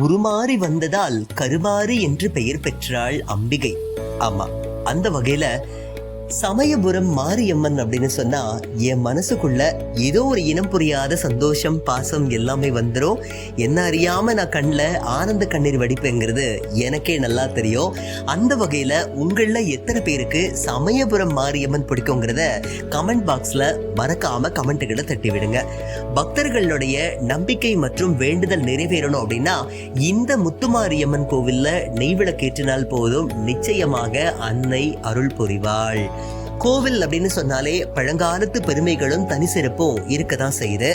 உருமாறி வந்ததால் கருமாறு என்று பெயர் பெற்றாள் அம்பிகை. ஆமா அந்த வகையில சமயபுரம் மாரியம்மன் அப்படின்னு சொன்னா என் மனசுக்குள்ள ஏதோ ஒரு இனம் புரியாத சந்தோஷம் பாசம் எல்லாமே வந்துடும் என்ன அறியாம நான் கண்ணில் ஆனந்த கண்ணீர் வடிப்பேங்கிறது எனக்கே நல்லா தெரியும். அந்த வகையில உங்கள எத்தனை பேருக்கு சமயபுரம் மாரியம்மன் பிடிக்குங்கிறத கமெண்ட் பாக்ஸ்ல மறக்காம கமெண்ட்டுகளை தட்டி விடுங்க பக்தர்களுடைய நம்பிக்கை மற்றும் வேண்டுதல் நிறைவேறணும் அப்படின்னா இந்த முத்துமாரியம்மன் கோவில்ல நெய்விளக்கேற்றினால் போதும். நிச்சயமாக அன்னை அருள் புரிவாள். கோவில் அப்படின்னு சொன்னாலே பழங்காலத்து பெருமைகளும் தனி சிறப்பும் இருக்க தான் செய்யுது.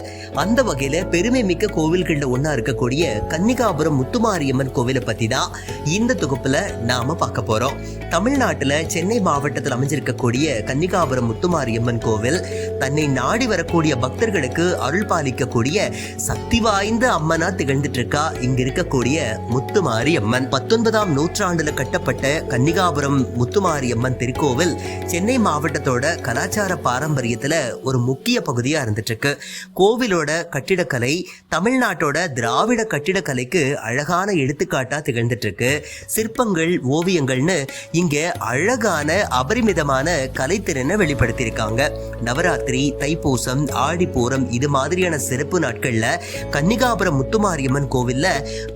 அந்த வகையில பெருமை மிக்க கோவில்கள்ல ஒன்னா இருக்கக்கூடிய கன்னிகாபுரம் முத்துமாரியம்மன் கோவிலை பத்தி தான் இந்த தொகுப்புல நாம பார்க்க போறோம். தமிழ்நாட்டுல சென்னை மாவட்டத்தில் அமைஞ்சிருக்கக்கூடிய கன்னிகாபுரம் முத்துமாரியம்மன் கோவில் தன்னை நாடி வரக்கூடிய பக்தர்களுக்கு அருள் பாலிக்கக்கூடிய சக்தி வாய்ந்த அம்மனா திகழ்ந்துட்டு இருக்கா இங்க இருக்கக்கூடிய முத்துமாரி அம்மன் பத்தொன்பதாம் நூற்றாண்டுல கட்டப்பட்ட கன்னிகாபுரம் முத்துமாரியம்மன் திருக்கோவில் சென்னை மாவட்டத்தோட கலாச்சார பாரம்பரியத்துல ஒரு முக்கிய பகுதியா இருந்துட்டு இருக்கு கோவிலோட கட்டிடக்கலை தமிழ்நாட்டோட திராவிட கட்டிடக்கலைக்கு அழகான எடுத்துக்காட்டா திகழ்ந்துட்டு இருக்கு சிற்பங்கள் ஓவியங்கள்னு இங்க அழகான அபரிமிதமான கலைத்திறனை வெளிப்படுத்தியிருக்காங்க. நவராத்திரி தைப்பூசம் ஆடிப்பூரம் இது மாதிரியான சிறப்பு நாட்கள்ல கன்னிகாபுரம் முத்துமாரியம்மன் கோவில்ல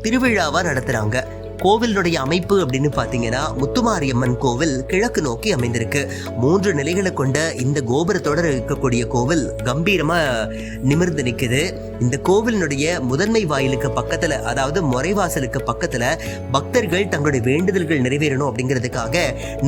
திருவிழாவா நடத்துறாங்க. கோவிலுடைய அமைப்பு அப்படின்னு பார்த்தீங்கன்னா முத்துமாரியம்மன் கோவில் கிழக்கு நோக்கி அமைந்திருக்கு. மூன்று நிலைகளை கொண்ட இந்த கோபுரத்தோட இருக்கக்கூடிய கோவில் கம்பீரமாக நிமிர்ந்து நிற்குது இந்த கோவிலினுடைய முதன்மை வாயிலுக்கு பக்கத்தில் அதாவது முறைவாசலுக்கு பக்கத்தில் பக்தர்கள் தங்களுடைய வேண்டுதல்கள் நிறைவேறணும் அப்படிங்கிறதுக்காக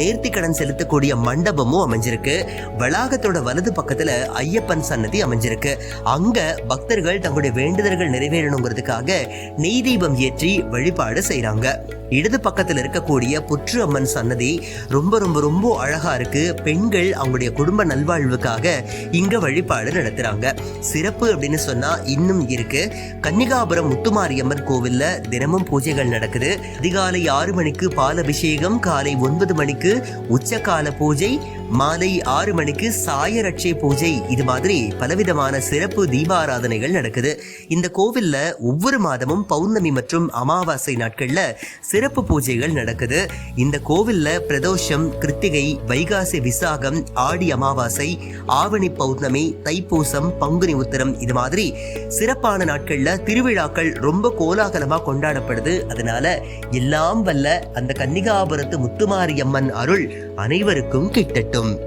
நேர்த்தி கடன் செலுத்தக்கூடிய மண்டபமும் அமைஞ்சிருக்கு. வளாகத்தோட வலது பக்கத்தில் ஐயப்பன் சன்னதி அமைஞ்சிருக்கு. அங்கே பக்தர்கள் தங்களுடைய வேண்டுதல்கள் நிறைவேறணுங்கிறதுக்காக நெய் தீபம் ஏற்றி வழிபாடு செய்கிறாங்க இடது பக்கத்தில் இருக்கக்கூடிய புற்று அம்மன் சன்னதி ரொம்ப ரொம்ப ரொம்ப அழகா இருக்கு. பெண்கள் அவங்களுடைய குடும்ப நல்வாழ்வுக்காக இங்க வழிபாடு நடத்துறாங்க. சிறப்பு அப்படின்னு சொன்னா இன்னும் இருக்கு. கன்னிகாபுரம் முத்துமாரியம்மன் கோவில்ல தினமும் பூஜைகள் நடக்குது. அதிகாலை ஆறு மணிக்கு பால் அபிஷேகம் காலை ஒன்பது மணிக்கு உச்சகால பூஜை மாலை ஆறு மணிக்கு சாயரட்சை பூஜை. இது மாதிரி பலவிதமான சிறப்பு தீபாராதனைகள் நடக்குது. இந்த கோவில்ல ஒவ்வொரு மாதமும் பௌர்ணமி மற்றும் அமாவாசை நாட்கள்ல சிறப்பு பூஜைகள் நடக்குது. இந்த கோவில்ல பிரதோஷம் கிருத்திகை வைகாசி விசாகம் ஆடி அமாவாசை ஆவணி பௌர்ணமி தைப்பூசம் பங்குனி உத்திரம் இது மாதிரி சிறப்பான நாட்கள்ல திருவிழாக்கள் ரொம்ப கோலாகலமா கொண்டாடப்படுது. அதனால எல்லாம் வல்ல அந்த கன்னிகாபுரத்து முத்துமாரியம்மன் அருள் அனைவருக்கும் கிட்டட்டும். bakalım